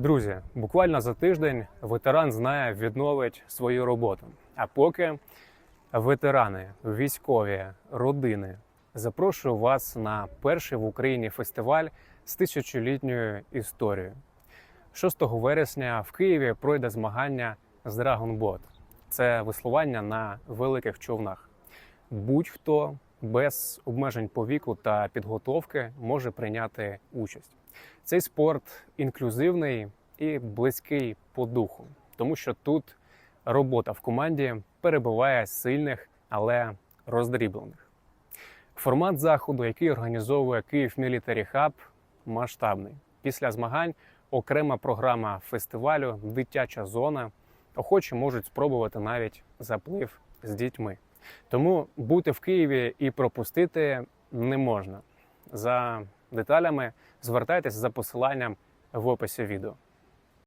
Друзі, буквально за тиждень ветеран знає, відновить свою роботу. А поки ветерани, військові, родини, запрошую вас на перший в Україні фестиваль з тисячолітньою історією. 6 вересня в Києві пройде змагання з Dragonbot. Це веслування на великих човнах. Будь-хто без обмежень по віку та підготовки може прийняти участь. Цей спорт інклюзивний і близький по духу, тому що тут робота в команді перебуває сильних, але роздріблених. Формат заходу, який організовує Київ Military Hub, масштабний. Після змагань окрема програма фестивалю, дитяча зона. Охочі можуть спробувати навіть заплив з дітьми. Тому бути в Києві і пропустити не можна. За деталями звертайтеся за посиланням в описі відео.